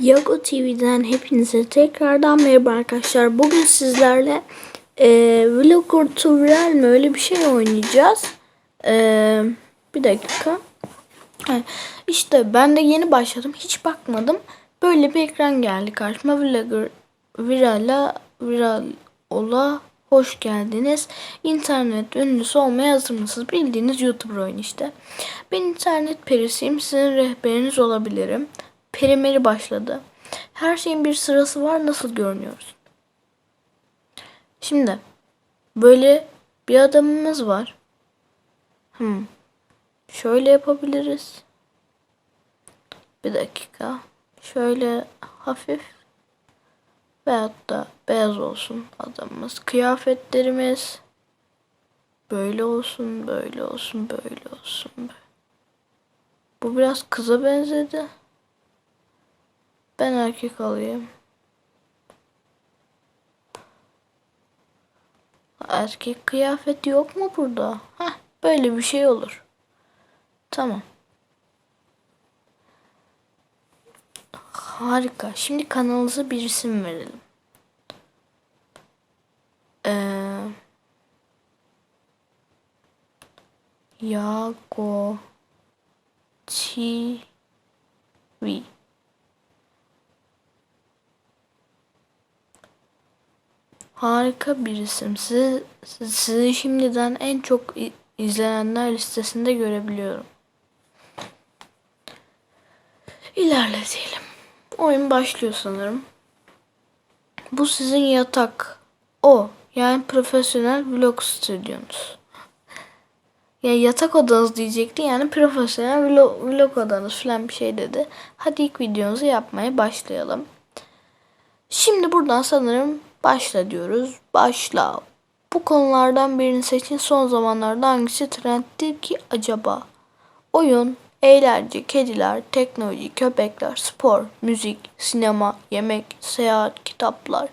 Yago TV'den hepinize tekrardan merhaba arkadaşlar. Bugün sizlerle e, Vlogger Tutorial mi öyle bir şey oynayacağız. E, bir dakika. İşte ben de yeni başladım. Hiç bakmadım. Böyle bir ekran geldi karşıma. Vlogger Viral'a Viral Ola hoş geldiniz. İnternet ünlüsü olmaya hazır mısınız? Bildiğiniz YouTuber oyun işte. Ben internet perisiyim. Sizin rehberiniz olabilirim. Perimeri başladı. Her şeyin bir sırası var. Nasıl görünüyoruz? Şimdi böyle bir adamımız var. Hmm. Şöyle yapabiliriz. Bir dakika. Şöyle hafif veyahut da beyaz olsun adamımız. Kıyafetlerimiz böyle olsun, böyle olsun, böyle olsun. Bu biraz kıza benzedi. Ben erkek alayım. Erkek kıyafeti yok mu burada? Heh, böyle bir şey olur. Tamam. Harika. Şimdi kanalımıza bir isim verelim. Ee, Yago TV Harika bir isim. Sizi, sizi şimdiden en çok izlenenler listesinde görebiliyorum. İlerletelim. Oyun başlıyor sanırım. Bu sizin yatak. O. Yani profesyonel vlog stüdyonuz. Yani yatak odanız diyecekti. Yani profesyonel vlog, vlog odanız falan bir şey dedi. Hadi ilk videomuzu yapmaya başlayalım. Şimdi buradan sanırım başla diyoruz. Başla. Bu konulardan birini seçin. Son zamanlarda hangisi trenddir ki acaba? Oyun, eğlence, kediler, teknoloji, köpekler, spor, müzik, sinema, yemek, seyahat, kitaplar.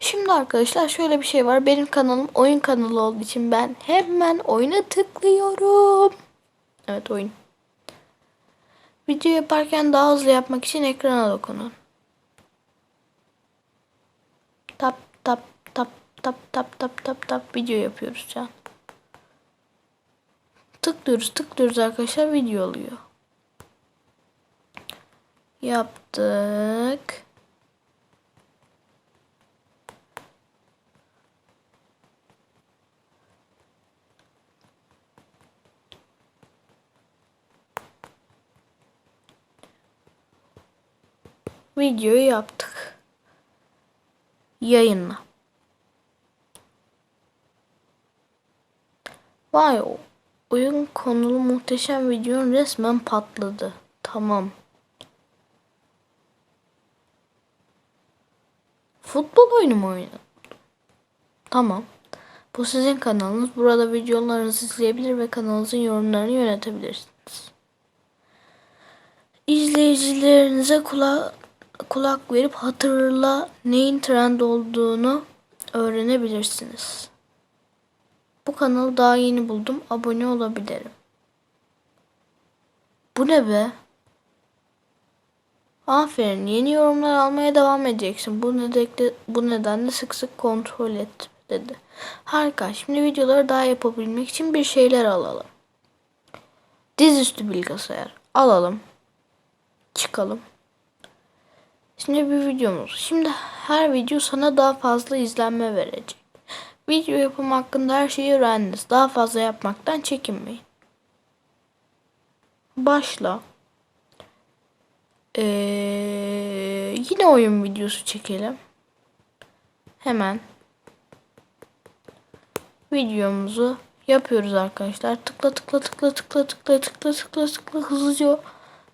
Şimdi arkadaşlar şöyle bir şey var. Benim kanalım oyun kanalı olduğu için ben hemen oyuna tıklıyorum. Evet oyun. Video yaparken daha hızlı yapmak için ekrana dokunun. Tap tap tap tap tap tap tap tap video yapıyoruz an. Tıklıyoruz tıklıyoruz arkadaşlar video oluyor. Yaptık. Videoyu yaptık. Yayınla. Vay oyun konulu muhteşem videon resmen patladı. Tamam. Futbol oyunu mu oynadın? Tamam. Bu sizin kanalınız. Burada videolarınızı izleyebilir ve kanalınızın yorumlarını yönetebilirsiniz. İzleyicilerinize kulak, kulak verip hatırla neyin trend olduğunu öğrenebilirsiniz. Bu kanalı daha yeni buldum. Abone olabilirim. Bu ne be? Aferin. Yeni yorumlar almaya devam edeceksin. Bu nedenle, bu nedenle sık sık kontrol et dedi. Harika. Şimdi videoları daha yapabilmek için bir şeyler alalım. Dizüstü bilgisayar. Alalım. Çıkalım. Şimdi bir videomuz. Şimdi her video sana daha fazla izlenme verecek. Video yapım hakkında her şeyi öğrendiniz. Daha fazla yapmaktan çekinmeyin. Başla. Ee, yine oyun videosu çekelim. Hemen videomuzu yapıyoruz arkadaşlar. Tıkla tıkla tıkla tıkla tıkla tıkla tıkla tıkla hızlıca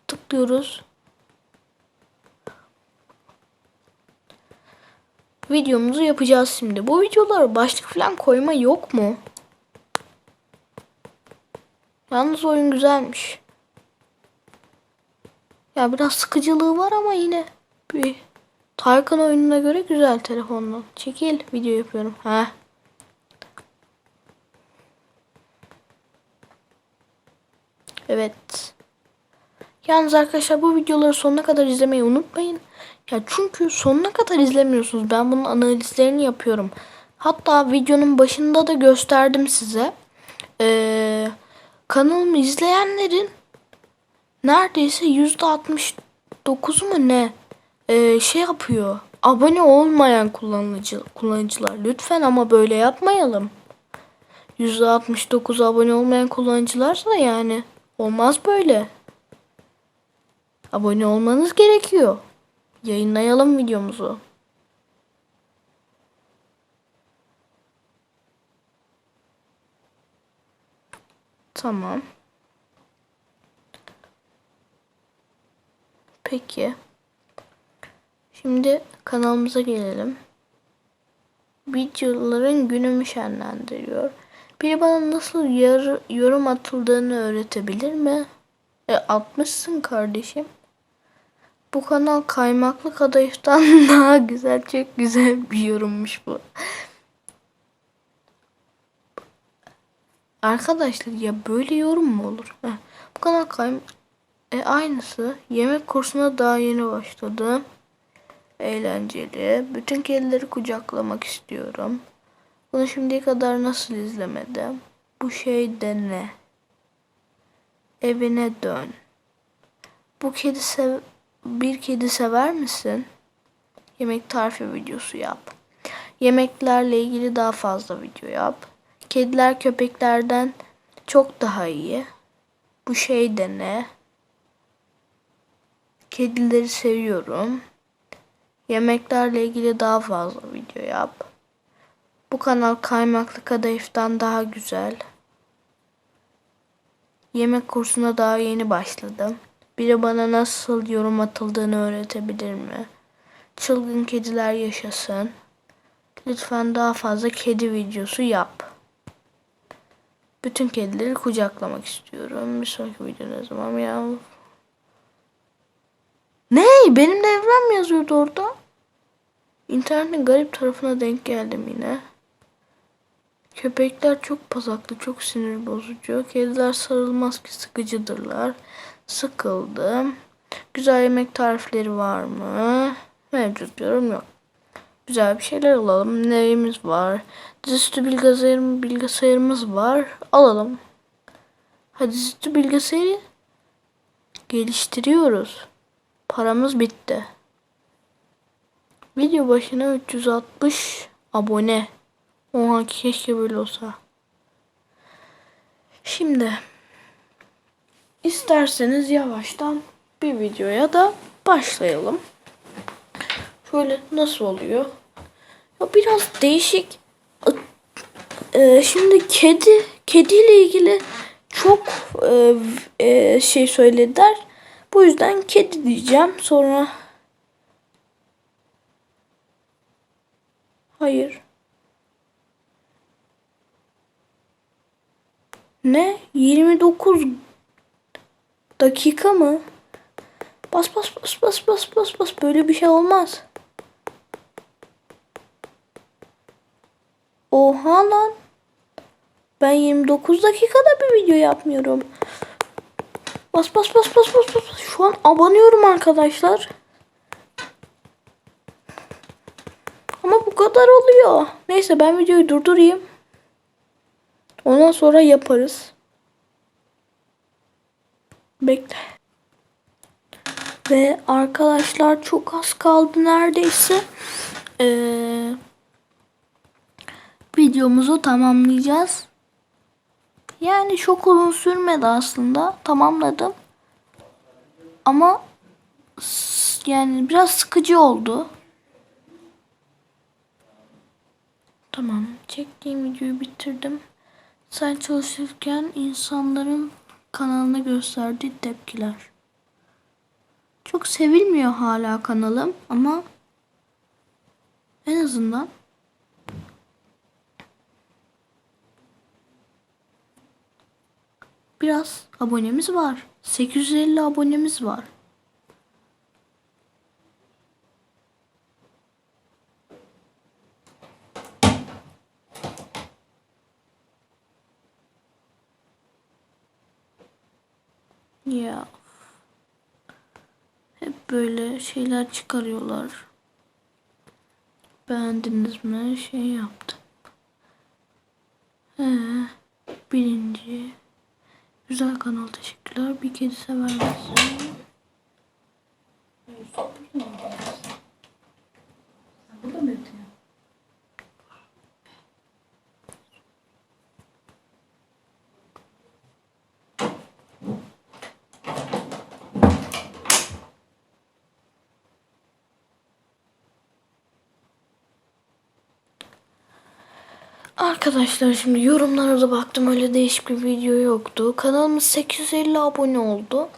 tıklıyoruz. Videomuzu yapacağız şimdi. Bu videolara başlık falan koyma yok mu? Yalnız oyun güzelmiş. Ya biraz sıkıcılığı var ama yine bir Tarkan oyununa göre güzel telefonla. Çekil video yapıyorum. Ha. Evet. Yalnız arkadaşlar bu videoları sonuna kadar izlemeyi unutmayın. Ya çünkü sonuna kadar izlemiyorsunuz. Ben bunun analizlerini yapıyorum. Hatta videonun başında da gösterdim size. Ee, kanalımı izleyenlerin neredeyse %69'u mu ne ee, şey yapıyor. Abone olmayan kullanıcı kullanıcılar. Lütfen ama böyle yapmayalım. %69 abone olmayan kullanıcılarsa yani olmaz böyle. Abone olmanız gerekiyor. Yayınlayalım videomuzu. Tamam. Peki. Şimdi kanalımıza gelelim. Videoların günümü şenlendiriyor. Biri bana nasıl yar, yorum atıldığını öğretebilir mi? E atmışsın kardeşim. Bu kanal kaymaklı kadayıftan daha güzel. Çok güzel bir yorummuş bu. Arkadaşlar ya böyle yorum mu olur? Heh, bu kanal kaym... E, aynısı. Yemek kursuna daha yeni başladım. Eğlenceli. Bütün kedileri kucaklamak istiyorum. Bunu şimdiye kadar nasıl izlemedim? Bu şey de ne? Evine dön. Bu kedi sev bir kedi sever misin? Yemek tarifi videosu yap. Yemeklerle ilgili daha fazla video yap. Kediler köpeklerden çok daha iyi. Bu şey de ne? Kedileri seviyorum. Yemeklerle ilgili daha fazla video yap. Bu kanal kaymaklı kadayıftan daha güzel. Yemek kursuna daha yeni başladım. Biri bana nasıl yorum atıldığını öğretebilir mi? Çılgın kediler yaşasın. Lütfen daha fazla kedi videosu yap. Bütün kedileri kucaklamak istiyorum. Bir sonraki video ne zaman ya? Ne? Benim de evren mi yazıyordu orada? İnternetin garip tarafına denk geldim yine. Köpekler çok pasaklı, çok sinir bozucu. Kediler sarılmaz ki sıkıcıdırlar. Sıkıldım. Güzel yemek tarifleri var mı? Mevcut diyorum yok. Güzel bir şeyler alalım. Neyimiz var? Dizüstü bilgisayarım, bilgisayarımız var. Alalım. Hadi dizüstü bilgisayarı geliştiriyoruz. Paramız bitti. Video başına 360 abone. Oha keşke böyle olsa. Şimdi isterseniz yavaştan bir videoya da başlayalım. Şöyle nasıl oluyor? Ya biraz değişik. Ee, şimdi kedi, kediyle ilgili çok e, e, şey söylediler. Bu yüzden kedi diyeceğim. Sonra Hayır. Ne? 29 dakika mı? Bas bas bas bas bas bas bas böyle bir şey olmaz. Oha lan. Ben 29 dakikada bir video yapmıyorum. Bas bas bas bas bas bas. Şu an abanıyorum arkadaşlar. Ama bu kadar oluyor. Neyse ben videoyu durdurayım. Ondan sonra yaparız. Bekle. Ve arkadaşlar çok az kaldı neredeyse. Ee, videomuzu tamamlayacağız. Yani çok uzun sürmedi aslında. Tamamladım. Ama yani biraz sıkıcı oldu. Tamam. Çektiğim videoyu bitirdim. Sen çalışırken insanların kanalına gösterdiği tepkiler. Çok sevilmiyor hala kanalım ama en azından biraz abonemiz var. 850 abonemiz var. Ya. böyle şeyler çıkarıyorlar. Beğendiniz mi? Şey yaptım. He, birinci. Güzel kanal teşekkürler. Bir kedi sever misin? Burada mı yatıyor? Arkadaşlar şimdi yorumlara da baktım öyle değişik bir video yoktu. Kanalımız 850 abone oldu.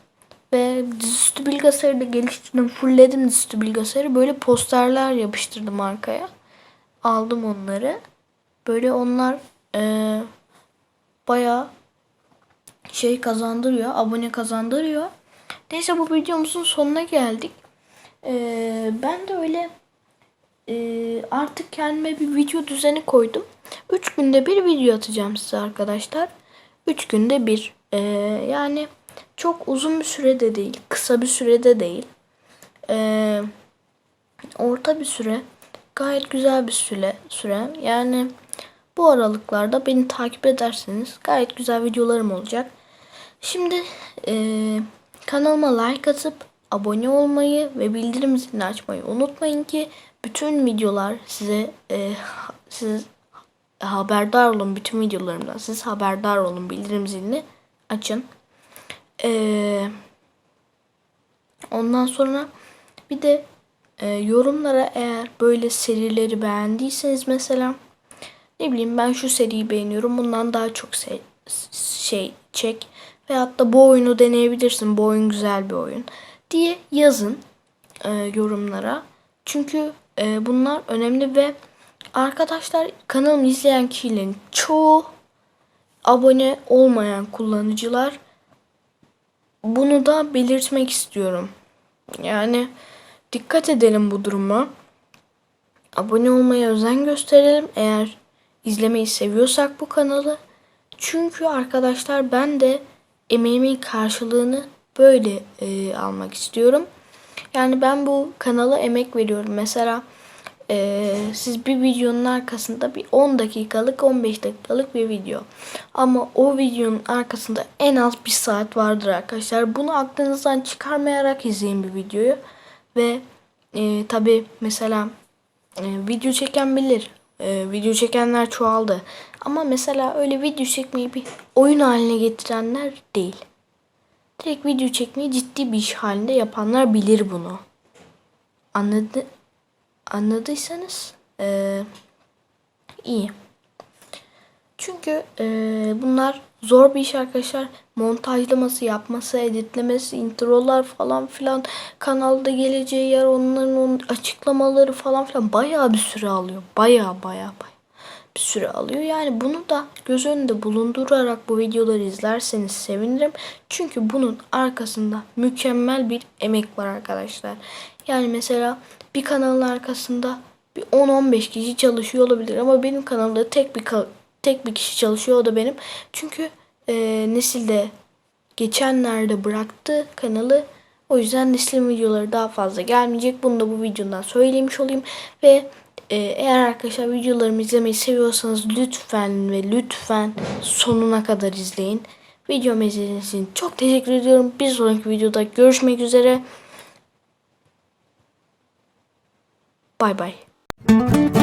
Ve dizüstü bilgisayarı da geliştirdim. Fullledim dizüstü bilgisayarı. Böyle posterler yapıştırdım arkaya. Aldım onları. Böyle onlar eee bayağı şey kazandırıyor. Abone kazandırıyor. Neyse bu videomuzun sonuna geldik. Eee, ben de öyle ee, artık kendime bir video düzeni koydum. 3 günde bir video atacağım size arkadaşlar. 3 günde bir. Ee, yani çok uzun bir sürede değil. Kısa bir sürede değil. Ee, orta bir süre. Gayet güzel bir süre. süre. Yani bu aralıklarda beni takip ederseniz gayet güzel videolarım olacak. Şimdi ee, kanalıma like atıp abone olmayı ve bildirim zilini açmayı unutmayın ki bütün videolar size e, siz haberdar olun bütün videolarımdan. Siz haberdar olun bildirim zilini açın. E, ondan sonra bir de e, yorumlara eğer böyle serileri beğendiyseniz mesela ne bileyim ben şu seriyi beğeniyorum bundan daha çok se- şey çek veyahut da bu oyunu deneyebilirsin bu oyun güzel bir oyun diye yazın e, yorumlara. Çünkü e, bunlar önemli ve arkadaşlar kanalımı izleyen kişilerin çoğu abone olmayan kullanıcılar. Bunu da belirtmek istiyorum. Yani dikkat edelim bu duruma. Abone olmaya özen gösterelim eğer izlemeyi seviyorsak bu kanalı. Çünkü arkadaşlar ben de emeğimin karşılığını böyle e, almak istiyorum. Yani ben bu kanala emek veriyorum. Mesela e, siz bir videonun arkasında bir 10 dakikalık 15 dakikalık bir video. Ama o videonun arkasında en az bir saat vardır arkadaşlar. Bunu aklınızdan çıkarmayarak izleyin bir videoyu. Ve e, tabi mesela e, video çeken bilir. E, video çekenler çoğaldı. Ama mesela öyle video çekmeyi bir oyun haline getirenler değil. Direkt video çekmeyi ciddi bir iş halinde yapanlar bilir bunu. Anladı, anladıysanız eee, iyi. Çünkü eee, bunlar zor bir iş arkadaşlar. Montajlaması, yapması, editlemesi, introlar falan filan. Kanalda geleceği yer onların onun açıklamaları falan filan bayağı bir süre alıyor. Bayağı bayağı bayağı bir süre alıyor. Yani bunu da göz önünde bulundurarak bu videoları izlerseniz sevinirim. Çünkü bunun arkasında mükemmel bir emek var arkadaşlar. Yani mesela bir kanalın arkasında bir 10-15 kişi çalışıyor olabilir ama benim kanalımda tek bir tek bir kişi çalışıyor o da benim. Çünkü e, nesilde geçenlerde bıraktı kanalı. O yüzden neslin videoları daha fazla gelmeyecek. Bunu da bu videodan söylemiş olayım. Ve e, eğer arkadaşlar videolarımı izlemeyi seviyorsanız lütfen ve lütfen sonuna kadar izleyin. Videomu izlediğiniz için çok teşekkür ediyorum. Bir sonraki videoda görüşmek üzere. Bay bay.